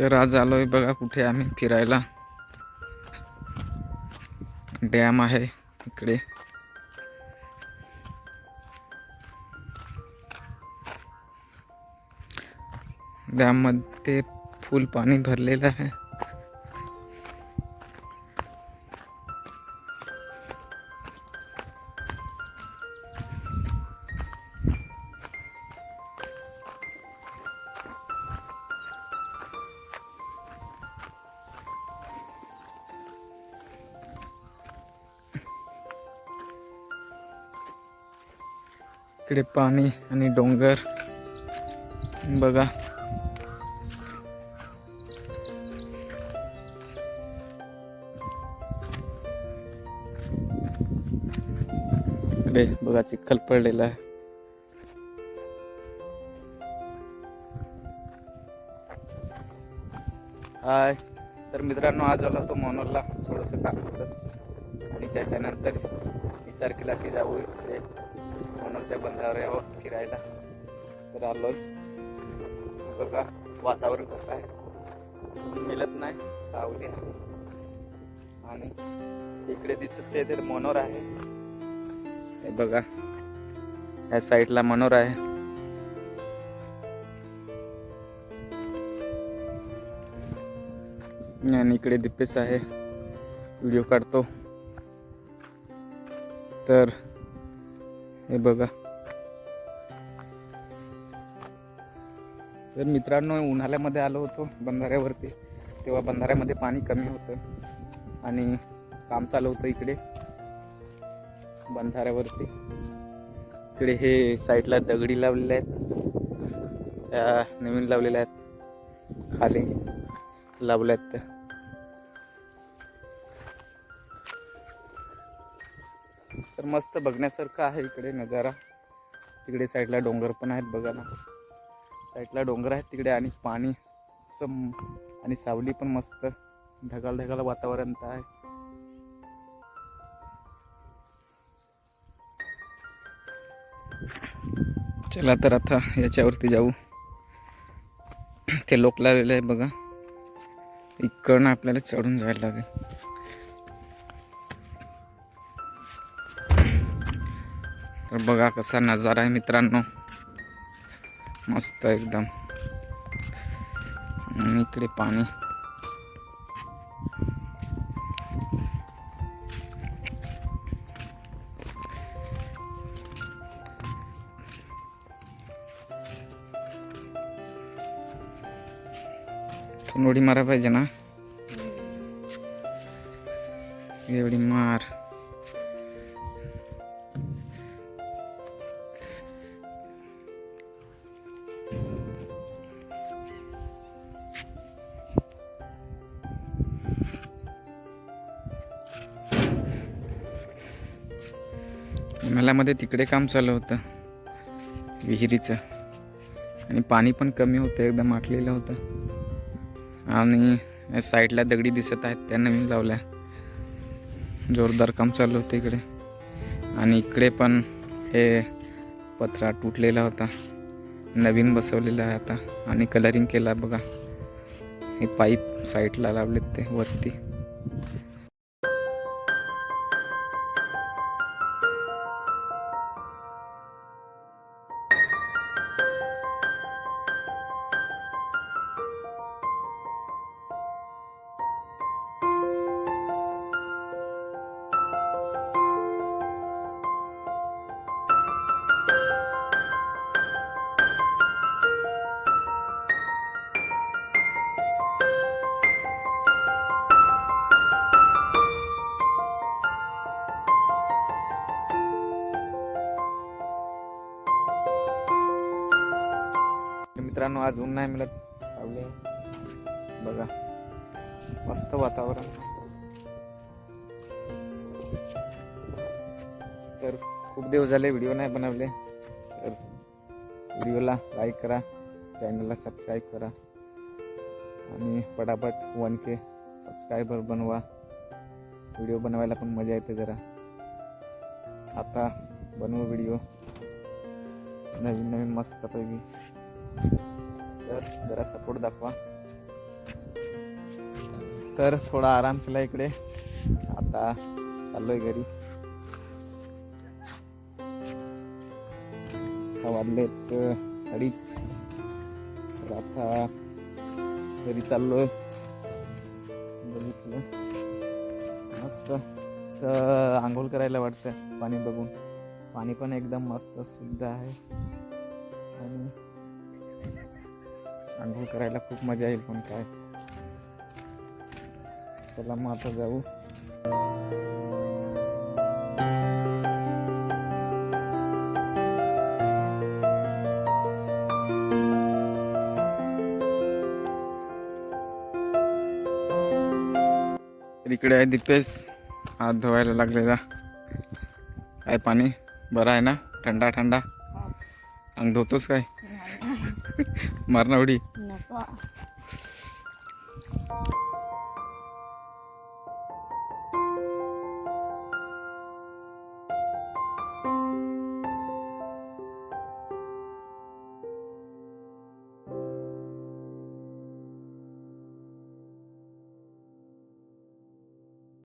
तर आज आलोय बघा कुठे आम्ही फिरायला. डॅम आहे इकडे. डॅममध्ये फुल पाणी भरलेलं आहे. इकडे पाणी आणि डोंगर. बघा. इकडे बघा चिखल पडलेला आहे. हाय. तर मित्रांनो आज आलो होतो मनोरला थोडंसं काम होतं. आणि त्याच्यानंतर विचार केला की जाऊ इकडे मनोरच्या बंधावर यावं फिरायला. तर आलोय बघा वातावरण कसं आहे. मिळत नाही सावली आहे. आणि इकडे दिसत ते तर मनोर आहे. हे बघा या साईडला मनोर आहे. आणि इकडे दिपेश आहे. व्हिडिओ काढतो. तर हे बघा. तर मित्रांनो उन्हाळ्यामध्ये आलो होतो बंधाऱ्यावरती. तेव्हा बंधाऱ्यामध्ये पाणी कमी होतं आणि काम चालू होतं इकडे बंधाऱ्यावरती. इकडे हे साईडला दगडी लावलेल्या आहेत. त्या नवीन लावलेल्या आहेत. खाली लावल्या आहेत त्या तर मस्त बघण्यासारखं आहे इकडे नजारा. तिकडे साईडला डोंगर पण आहेत बघा ना. साईडला डोंगर आहेत तिकडे आणि पाणी सम आणि सावली पण मस्त. ढगाल ढगाल वातावरण तर आहे. चला तर आता याच्यावरती जाऊ. ते लोक लावलेलं आहे बघा. इकडनं आपल्याला चढून जायला लागेल. तर बघा कसा नजारा आहे मित्रांनो. मस्त एकदम. आणि इकडे पाणी. थोडी उडी मारा पाहिजे ना. एवढी मार. उन्हाळ्यामध्ये तिकडे काम चालू होतं. विहिरीचं. आणि पाणी पण कमी होतं एकदम आटलेलं होतं. आणि साईडला दगडी दिसत आहेत त्या नवीन लावल्या. जोरदार काम चालू होतं इकडे. आणि इकडे पण हे पत्रा तुटलेला होता. नवीन बसवलेला आहे आता. आणि कलरिंग केला बघा. हे पाईप साईडला लावलेत ते वरती. मित्रांनो आज ऊन नाही मिळत. सावले आहे. बघा. मस्त वातावरण. तर खूप दिवस झाले व्हिडिओ नाही बनवले. तर व्हिडिओला लाईक करा. चॅनलला सबस्क्राईब करा. आणि पटापट वन के सबस्क्रायबर बनवा. व्हिडिओ बनवायला पण मजा येते जरा. आता बनवू व्हिडिओ. नवीन नवीन मस्तपैकी. तर जरा सपोर्ट दाखवा. तर थोडा आराम केला इकडे. आता चाललोय घरी. वाजलेत अडीच. तर आता घरी चाललोय. बघितलं. मस्त. असं आंघोळ करायला वाटतं पाणी बघून. पाणी पण एकदम मस्त शुद्ध आहे. आणि आंघोळ करायला खूप मजा येईल पण काय. चला मग आता जाऊ. इकडे आहे दिपेश. हात धुवायला लागलेला. काय पाणी? बरं आहे ना? थंडा थंडा. अंग धुतोस काय? മരണം എവിടെ